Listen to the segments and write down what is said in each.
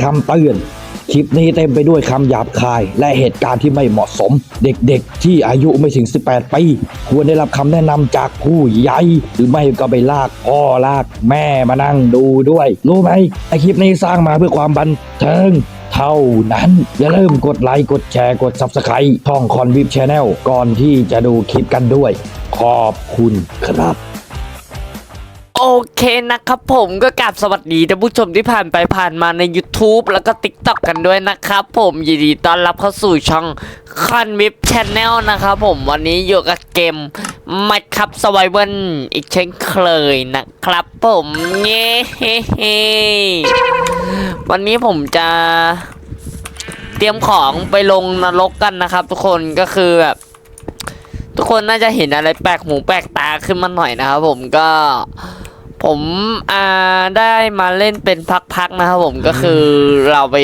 คำเตือน คลิปนี้เต็มไปด้วยคำหยาบคาย และเหตุการณ์ที่ไม่เหมาะสม เด็กๆ ที่อายุไม่ถึง 18 ปี ควรได้รับคำแนะนำจากผู้ใหญ่ หรือไม่ก็ไปลากพ่อลากแม่มานั่งดูด้วย รู้ไหมไอคลิปนี้สร้างมาเพื่อความบันเทิงเท่านั้น อย่าลืมกดไลค์กดแชร์กด Subscribe ช่องคอนวิบชาแนลก่อนที่จะดูคลิปกันด้วย ขอบคุณครับ โอเคนะครับผมก็กราบสวัสดีท่านผู้ชมที่ผ่านไปผ่านมาใน YouTube แล้วก็ TikTok กันด้วยนะครับผมยินดีต้อนรับเข้าสู่ช่องคอนวิบชาแนลนะครับผมวันนี้อยู่กับเกมมัดครับสไวเบิลอีกเช่นเคยนะครับผมเย้วันนี้ผมจะเตรียมของไปลงนรกกันนะครับ ทุกคนก็คือแบบทุกคนน่าจะเห็นอะไรแปลกหูแปลกตาขึ้นมาหน่อยนะครับผมก็ ผมอ่าได้มาเล่นเป็นพักๆนะครับผมก็คือเราไป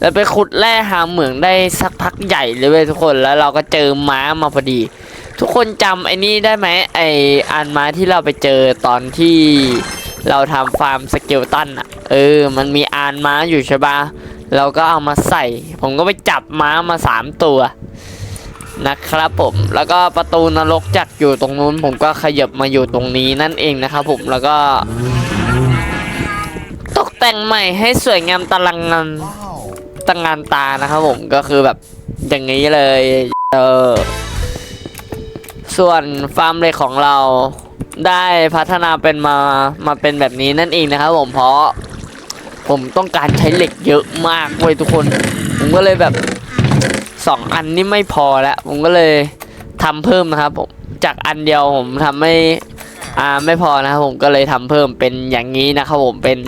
เราไปขุดแร่หาเหมืองได้สักพักใหญ่เลยเว้ยทุกคนแล้วเราก็เจอม้ามาพอดี ทุกคนจำไอ้นี่ได้ไหมไออันม้าที่เราไปเจอตอนที่เราทำฟาร์มสเกลตันอะเออ มันมีอานม้าอยู่ใช่ปะเราก็เอามาใส่ ผมก็ไปจับม้ามาสามตัว นะครับผมแล้วก็ประตูนรกจากอยู่ตรงนู้น ผมก็ขยับมาอยู่ตรงนี้นั่นเองนะครับผมแล้วก็ ตกแต่งใหม่ให้สวยงามตะลังงานตะงานตานะครับผมก็คือแบบอย่างนี้เลยเออส่วนฟาร์มเหล็กของเราได้พัฒนาเป็นมามาเป็นแบบนี้นั่นเองนะครับผมเพราะผมต้องการใช้เหล็กเยอะมากเว้ยทุกคน ผมก็เลยแบบ สองอันนี่ไม่พอแล้ว ผมก็เลยทำเพิ่มนะครับผมจากอันเดียวผมทำไม่อ่าไม่พอนะครับผมก็เลยทำเพิ่มเป็นอย่างนี้นะครับผมเป็น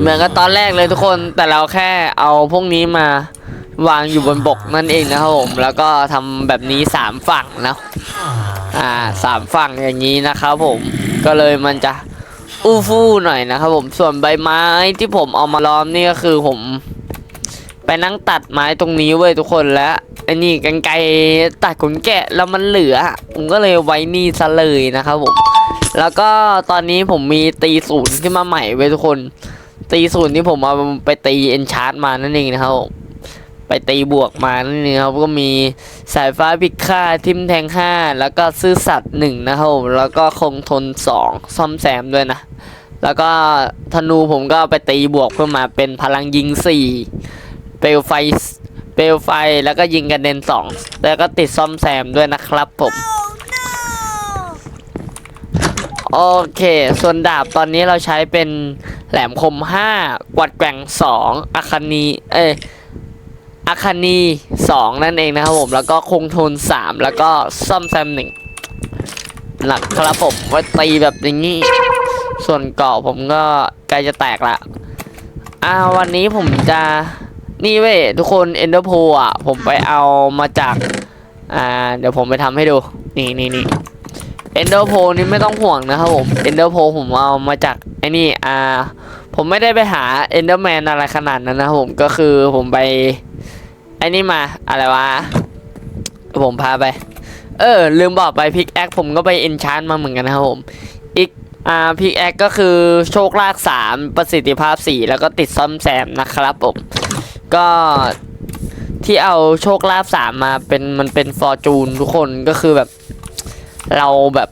เหมือนกับตอนแรกเลยทุกคนแต่เราแค่เอาพวกนี้มาวางอยู่บนบกนั่นเองนะครับผมแล้วก็ทำแบบนี้สามฝั่งนะอ่าสามฝั่งอย่างนี้นะครับผมก็เลยมันจะอู้ฟู่หน่อยนะครับผมส่วนใบไม้ที่ผมเอามาล้อมนี่ก็คือผม ไปนั่งตัดไม้ตรงนี้เว้ยทุกคนแล้วไอ้นี่กันไกตัดขนแกะแล้วมันเหลือ ผมก็เลยไว้นี่ซะเลยนะครับผม แล้วก็ตอนนี้ผมมีตีศูนย์ขึ้นมาใหม่เว้ยทุกคน ตีศูนย์ที่ผมเอาไปตีเอนชาร์ตมานั่นเองนะครับผมไปตีบวกมานั่นเองครับก็มีสายฟ้าพิฆาตทิมแทงห้าแล้วก็ซื่อสัตย์หนึ่งนะครับผมแล้วก็คงทนสองซ่อมแซมด้วยนะ แล้วก็ธนูผมก็ไปตีบวกเพื่อมาเป็นพลังยิงสี่ เปลวไฟ เปลวไฟแล้วก็ยิงกระเด็นสองแล้วก็ติดซ่อมแซมด้วยนะครับผมโอเค ส่วนดาบตอนนี้เราใช้เป็นแหลมคม 5 กวัดแกว่ง 2อาคานีเอ้ยอาคานี 2 นั่นเองนะครับผม แล้วก็คงทน 3 แล้วก็ซ่อมแซมหนึ่งนะครับผมไว้ตีแบบอย่างนี้ ส่วนเกาะผมก็ใกล้จะแตกละอ่าวันนี้ผมจะ นี่เว้ยทุกคนเอนเดอร์โพอะผมไปเอามาจากอ่าเดี๋ยวผมไปทำให้ดู นี่นี่นี่เอนเดอร์โพนี่ไม่ต้องห่วงนะครับผมเอนเดอร์โพผมเอามาจากไอ้นี่อ่าผมไม่ได้ไปหาเอนเดอร์แมนอะไรขนาดนั้นนะผมก็คือผมไปไอ้นี่มาอะไรวะผมพาไป เออ ลืมบอกไปพิกแอคผมก็ไปเอนชานมาเหมือนกันนะครับผมอีกอ่าพิกแอคก็คือโชคลาก3ประสิทธิภาพ4แล้วก็ติดซ่อมแซมนะครับผม ก็ที่เอาโชคลาภสามมาเป็นมันเป็นฟอร์จูนทุกคนก็คือแบบเราแบบ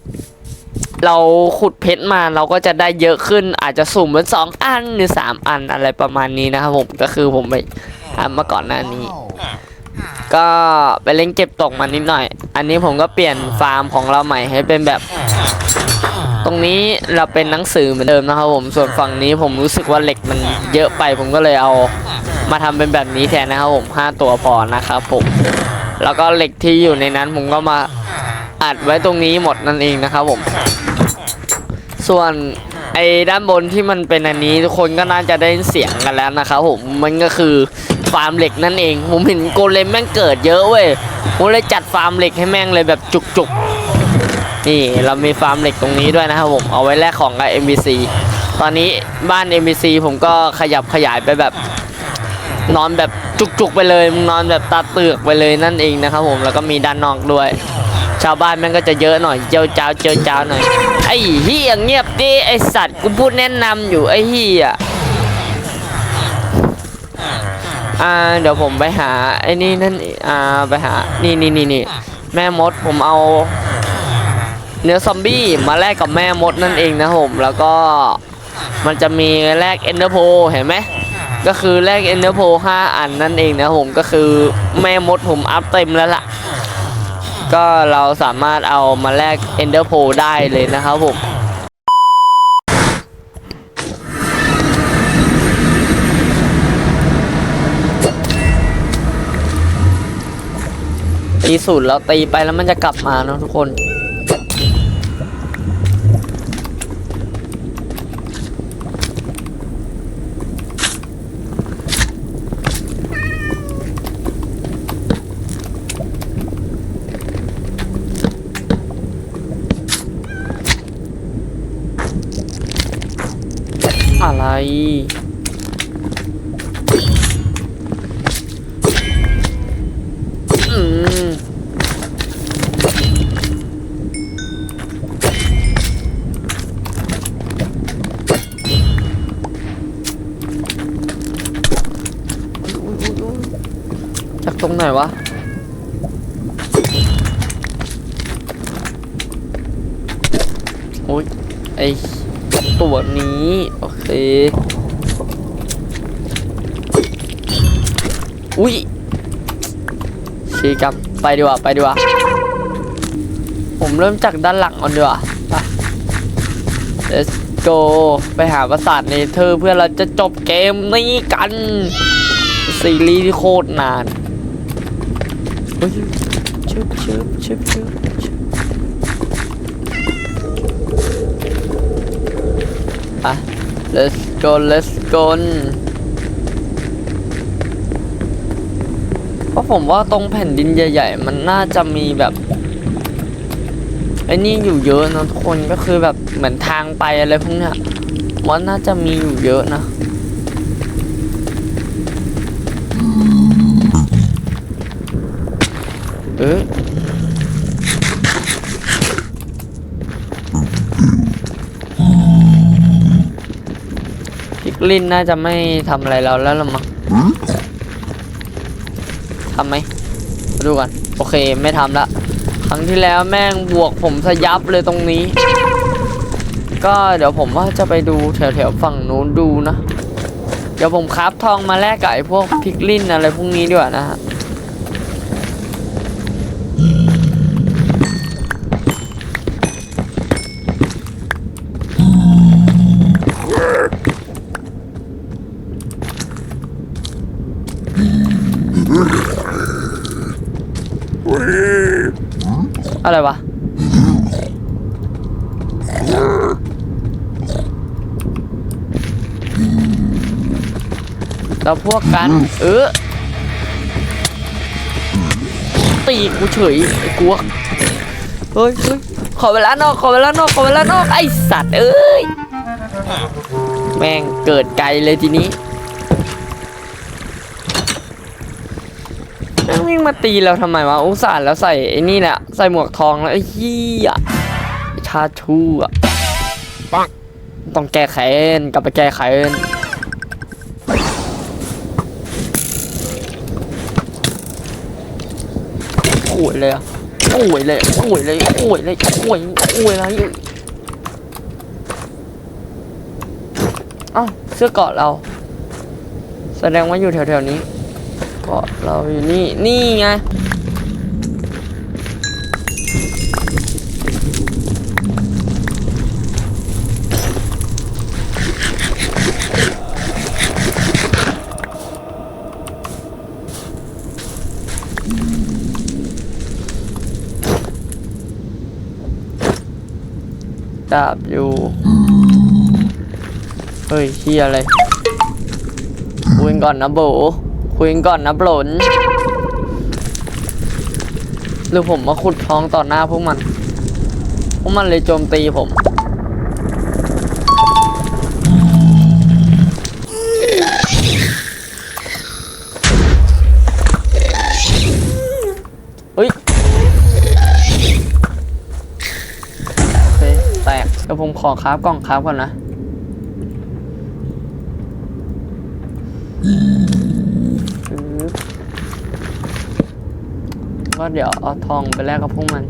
เราขุดเพชรมาเราก็จะได้เยอะขึ้น อาจจะสุ่มเป็นสองอันหรือสามอันอะไรประมาณนี้นะครับผมก็คือผมไปทำมาก่อนหน้านี้ ก็ไปเล่นเก็บตกมานิดหน่อย อันนี้ผมก็เปลี่ยนฟาร์มของเราใหม่ให้เป็นแบบ ตรงนี้เราเป็นหนังสือเหมือนเดิมนะครับผมส่วนฝั่งนี้ผมรู้สึกว่าเหล็กมันเยอะไปผมก็เลยเอา มาทำเป็นแบบนี้แทนนะครับผมห้าตัวพอนะครับผมแล้วก็เหล็กที่อยู่ในนั้นผมก็มาอัดไว้ตรงนี้หมดนั่นเองนะครับผม ส่วนไอ้ด้านบนที่มันเป็นอันนี้ทุกคนก็น่าจะได้เสียงกันแล้วนะครับผมมันก็คือฟาร์มเหล็กนั่นเอง ผมเห็นโกเลมแม่งเกิดเยอะเว้ยผมเลยจัดฟาร์มเหล็กให้แม่งเลยแบบจุกๆนี่เรามีฟาร์มเหล็กตรงนี้ด้วยนะครับผมเอาไว้แลกของกับ MBC ตอนนี้บ้าน MBC ผมก็ขยับขยายไปแบบ นอนแบบจุกๆไปเลยมึงนอนแบบตาเตือกไปเลยนั่นเองนะครับผมแล้วก็มีด้านนอกด้วย ชาวบ้านม่งก็จะเยอะหน่อยเจ้าเจ้าเจ้าเจ้าหน่อยไอ้เฮียเงียบดิไอสัตว์กูพูดแนะนำอยู่ไอ้เฮียอ่าเดี๋ยวผมไปหาไอ้นี่นั่นอ่าไปหานี่นี่นี่นี่แม่มดผมเอา เนื้อซอมบี้มาแลกกับแม่มดนั่นเองนะผมแล้วก็มันจะมีแลกเอนเดอร์โพเห็นไหม ก็คือแลกเอนเดอร์โพ5อันนั่นเองนะผมก็คือแม่มดผมอัพเต็มแล้วล่ะ ก็เราสามารถเอามาแลกเอนเดอร์โพได้เลยนะครับผมตีสูตรแล้วตีไปแล้วมันจะกลับมาเนอะทุกคน จากตรงไหนวะโอ้ยไอตัวนี้ โอ เคอุ้ยชีกลับไปดีกว่าไปดีกว่าผมเริ่มจากด้านหลังก่อนดีกว่าไป let's go ไปหาปราสาทเนเธอร์เพื่อเราจะจบเกมนี้กัน ซีรีส์ที่โคตรนานเฮ้ยชึบชึบชึบชึบชึบอะ let's go let's go เพราะผมว่าตรงแผ่นดินใหญ่ ๆ มันน่าจะมีแบบไอ้นี่อยู่เยอะนะทุกคนก็คือแบบเหมือนทางไปอะไรพวกเนี้ยว่าน่าจะมีอยู่เยอะนะเอ้ย ลินน่าจะไม่ทำอะไรเราแล้วละมั้งทำไหมมาดูกันโอเคไม่ทำละ ครั้งที่แล้วแม่งบวกผมสยับเลยตรงนี้ ก็เดี๋ยวผมว่าจะไปดูแถวๆฝั่งนู้นดูนะ เดี๋ยวผมคราฟทองมาแลกกับไอ้พวกพิกลินอะไรพวกนี้ดีกว่านะฮะ อะไรวะแล้วพวกกัน เออตีกูเฉยไอ้กวกเฮ้ยเฮ้ยขอเวลานอก ขอเวลานอก ขอเวลานอก ไอสัตว์ เอ้ย แม่งเกิดไกลเลยทีนี้ ม่งวิ่งมาตีเราทำไมวะอุตส่าห์แล้วใส่ไอ้นี่แหละใส่หมวกทองแล้วไอ้เหี้ยไอ้ชาชูอะปังต้องแก้แค้นกลับไปแก้แค้นโอ้ยเลยอะโอ้ยเลยโอ้ยเลยโอ้ยเลยโอ้ยโอ้ยอะไรเอ้าเสื้อเกราะเรา แสดงว่าอยู่แถวๆนี้เกาะเราอยู่นี่ นี่ไงดาบอยู่ เฮ้ยเฮียอะไรคุยกันก่อนนะโบ คุยกันก่อนนะโบลนหรือผมมาขุดท้องต่อหน้าพวกมัน พวกมันเลยโจมตีผม เฮ้ย โอเค แตกขอคราฟกล่องคราฟก่อนนะปึ๊บ ก็เดี๋ยวเอาทองไปแลกกับพวกมัน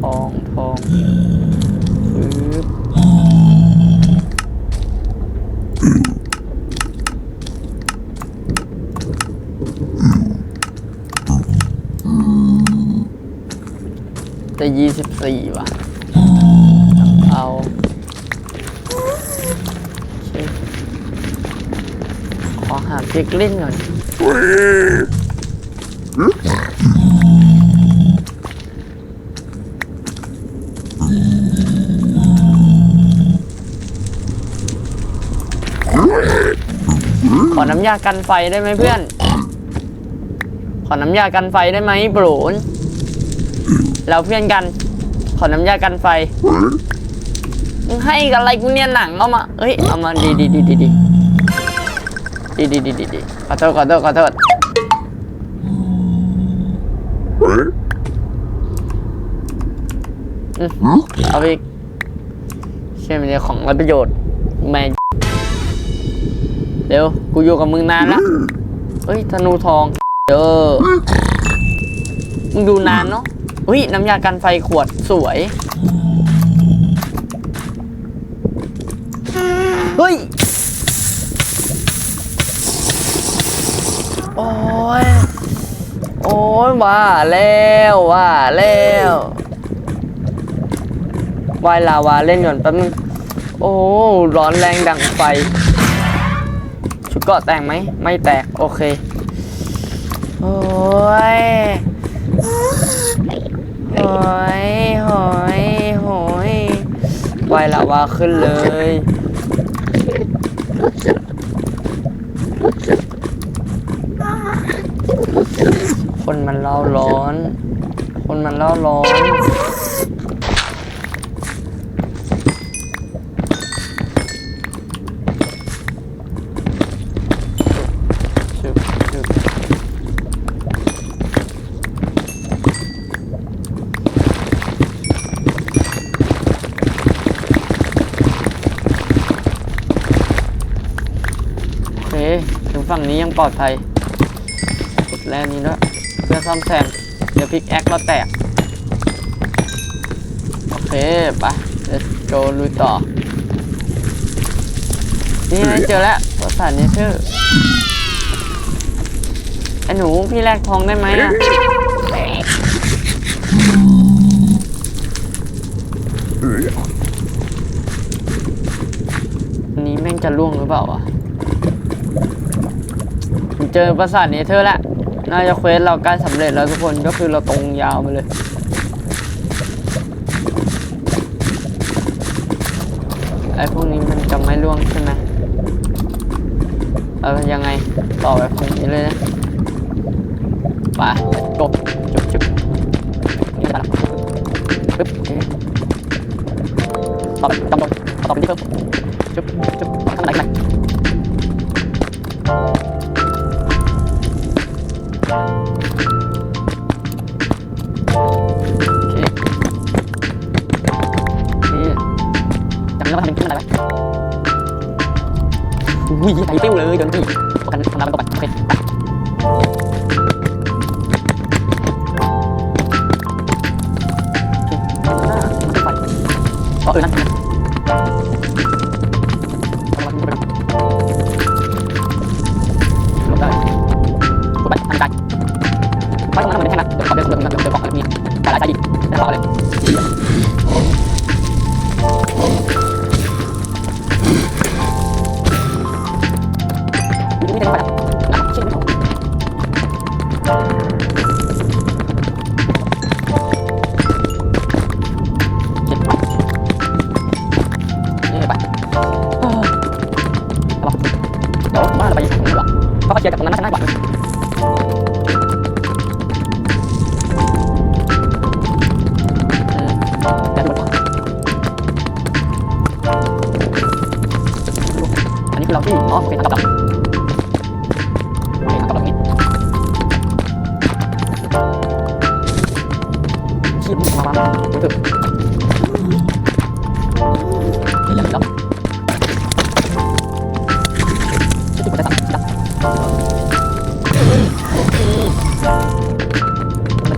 ทองทองปึ๊บจะยี่สิบสี่ว่ะ ขอหาพิกลิ้นก่อนขอน้ำยากันไฟได้ไหมเพื่อน ขอน้ำยากันไฟได้ไหมปรนเราเพื่อนกัน ขอน้ำยากันไฟให้อะไรกูเนี่ยหนังเอามาเอ้ย เอามาดีดีดีดี ดีดีดีดีดีดีขอโทษขอโทษขอโทษอืมเอาไปอีกเชื่อมันเนี่ยของไรประโยชน์แม่งเร็วกูอยู่กับมึงนานละเอ้ยธนูทองเด้อมึงดูนานเนาะเฮ้ยน้ำยากันไฟขวดสวยเฮ้ย ว่าแล้วว่าแล้ววายลาวาเล่นก่อนแป๊บนึงโอ้ร้อนแรงดังไฟ ชุดเกาะแตกไหม ไม่แตก โอเค โอ้ยโอ้ยโหยโหยวายลาวาขึ้นเลย คนมันเล่าร้อน คนมันเล่าร้อน โอเค ถึงฝั่งนี้ยังปลอดภัยขุดแร่นี้ด้วย ซ่อมแซม เดี๋ยวพิกแอคเราแตก โอเคไป let's go ลุยต่อ นี่ไงเจอแล้วภาษาเนเธอร์ไอ้หนูพี่แลกทองได้ไหมอะอันนี้แม่งจะล่วงหรือเปล่าวะผมเจอปราสาทเนเธอร์แล้ว น่าจะเควสเราใกล้สำเร็จแล้วทุกคนก็คือเราตรงยาวมาเลย ไอ้พวกนี้มันจะไม่ล่วงใช่ไหมเออยังไงต่อไปตรงนี้เลยนะไปจบจบจบนี่ไปละปึ๊บโอเคต่อไปจำลงต่อไปที่เพิ่มจบ วิ่งไปเติ้วเลยโดนตีประกันทำร้ายมันก่อเค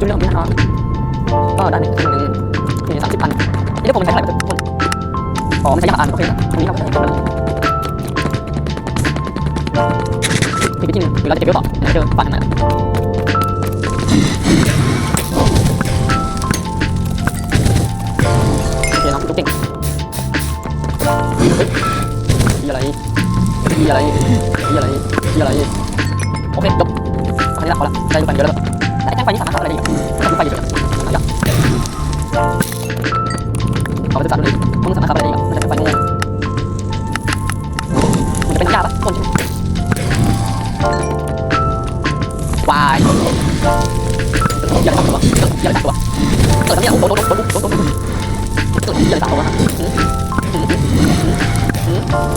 จุดเริ่มต้นนะก็ได้หนึ่งหนึ่งมีสามสิบพันนี่ผมใช้เท่าไหร่ทุกคนอ๋อไม่ใช่ยากอ่านโอเคนะตรนี้เรานแล้วมีไหรือเราจะเก็บไว้ก่อเดี๋ยวฝันนะ มีอะไรมีอะไรมีอะไรโอเคจบอันนี้ละพอละได้ดูไฟเยอะแล้วแต่แจ้งไฟนี้สามารถทำอะไรได้อีกดูไฟเยอะๆอยากเอาไปศึกษาดูดิมึงสามารถทำอะไรได้อีกมันจะเป็นไฟโง่มันจะเป็นยาปะคนไหมวายอย่าไปตัดตัวอย่าไปตัดตัวเออทำเนี่ยโอ้โหโอ้โหโอ้โหโอ้โหเอย่าไปตัดตัวฮะ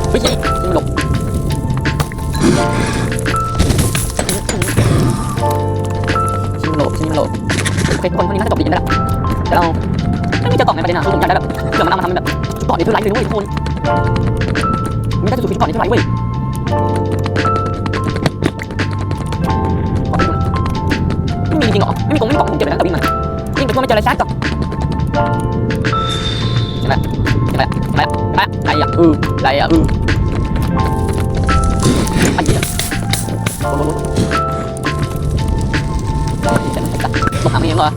เฮ้ยยิงหลบ ชิมโหลดชิมโหลดโอเคทุกคนวันนี้น่าจะจบดีกันแล้วเราไม่จอกล่องในประเด็นอะคือผมอยากได้แบบเผื่อมันเอามาทำแบบชุดเกาะในทุกไลฟ์เลยด้วยทุกคนมีได้จุดชุดเกาะในทุกไลฟ์เว้ยขอดูหน่อยไม่มีจริงเหรอไม่มีกงไม่มีกล่องผมเก็บไปแล้วแต่วิ่งมาวิ่งไปทั่วไม่เจออะไรซักกับเห็นไหมเห็นไหมเห็นไหมเห็นไหมอะไรอะเอออะไรอะเออ ไอ้เหี้ยโอ้โหต้องหาเองเหรอ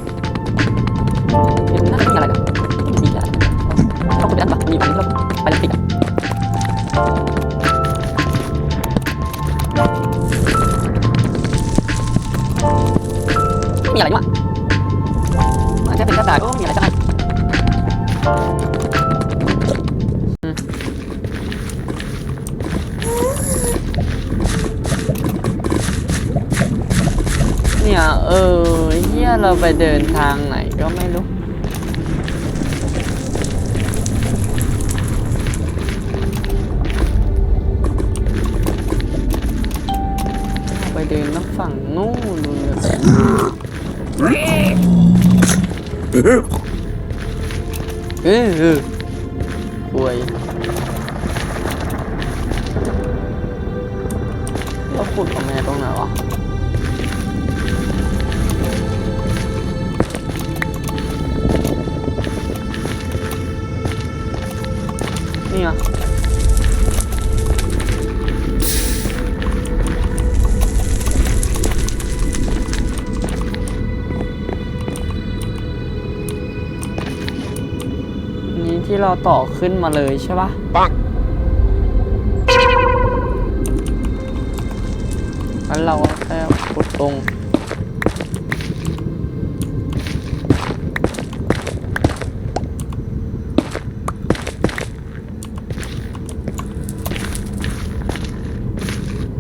ออเฮียเราไปเดินทางไหนก็ไม่รู้ ไปเดินน้ำฝั่งนู่นเลยเออ นี่ไงนี้ที่เราต่อขึ้นมาเลยใช่ปะปังงั้นเราแค่ขุดตรง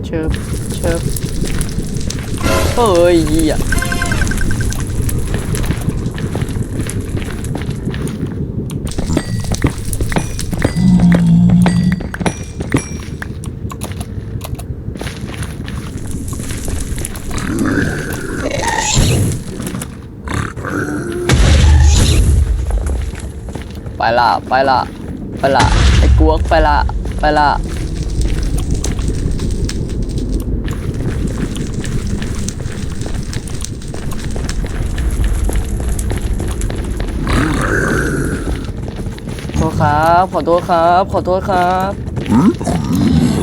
เชิบเชิบ เฮ้ยเหี้ยไปละไปละไปละไอ้กวกไปละไปละขอโทษ ครับ ขอโทษครับ ขอโทษครับ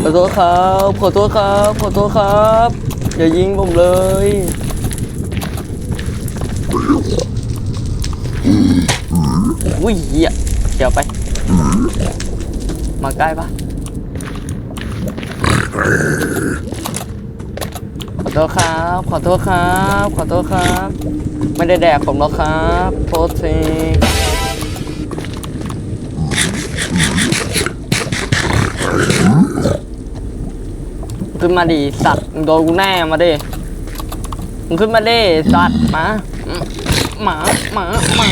ขอโทษครับ ขอโทษครับ ขอโทษครับ อย่ายิงผมเลย อุ้ยเหี้ยเดี๋ยวไป มาใกล้ปะขอโทษครับ ขอโทษครับ ขอโทษครับ ไม่ได้แดกผมหรอกครับ โทษที ขึ้นมาดิสัตว์โดนกูแน่มาดิมึงขึ้นมาดิสัตว์มาหมาหมาหมา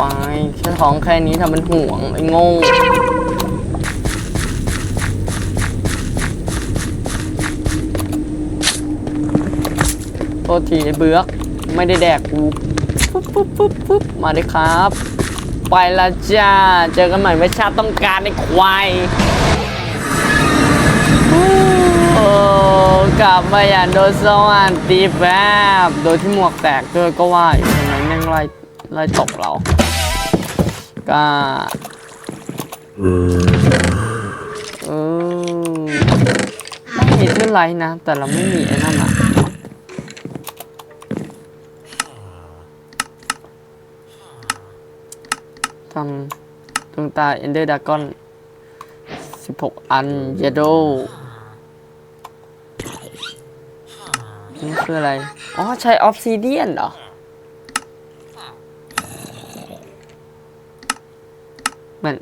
วายแค่ท้องแค่นี้ทำเป็นห่วงไอ้โง่โทษทีไอ้เบือกไม่ได้แดกกูปุ๊บปุ๊บปุ๊บปุ๊บมาเลยครับ ไปละจ้า เจอกันใหม่ไม่ชาติต้องการไอ้ควาย โอ้กลับมาอย่างโดนสวรรค์ตีแบบโดยที่หมวกแตกด้วยก็ว่าอยู่ทำไมแม่งไล่ไล่ตกเราก็เออไม่มีเท่าไรนะ แต่เราไม่มีไอ้นั่นอะทำดวงตาเอนเดอร์ดากอน16 อัน เยโด นี่คืออะไร อ๋อ ใช้ออฟซิเดียนเหรอ เหมือน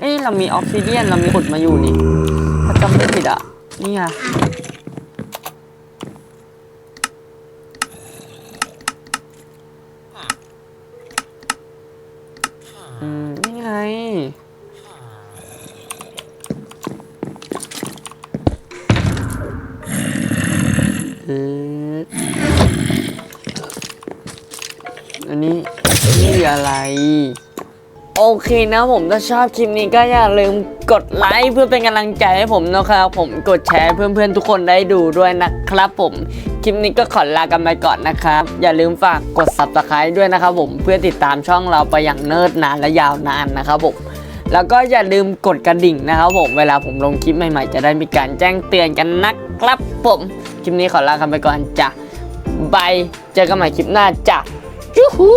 เอ้ยเรามีออฟซิเดียน เรามีขุดมาอยู่นี่ถ้าจำไม่ผิดอะ นี่ไง อออันนี้นี่อะไร โอเคนะผมถ้าชอบคลิปนี้ก็อย่าลืมกดไลค์เพื่อเป็นกำลังใจให้ผมนะครับ ผมกดแชร์เพื่อนๆทุกคนได้ดูด้วยนะครับผม คลิปนี้ก็ขอลากันไปก่อนนะครับ อย่าลืมฝากกด subscribe ด้วยนะครับผมเพื่อติดตามช่องเราไปอย่างเนิร์ดนานและยาวนานนะครับผมแล้วก็อย่าลืมกดกระดิ่งนะครับผม เวลาผมลงคลิปใหม่ๆ จะได้มีการแจ้งเตือนกันนะครับผม คลิปนี้ขอลากันไปก่อนจ้ะบายเจอกันใหม่คลิปหน้าจ้ะยูฮู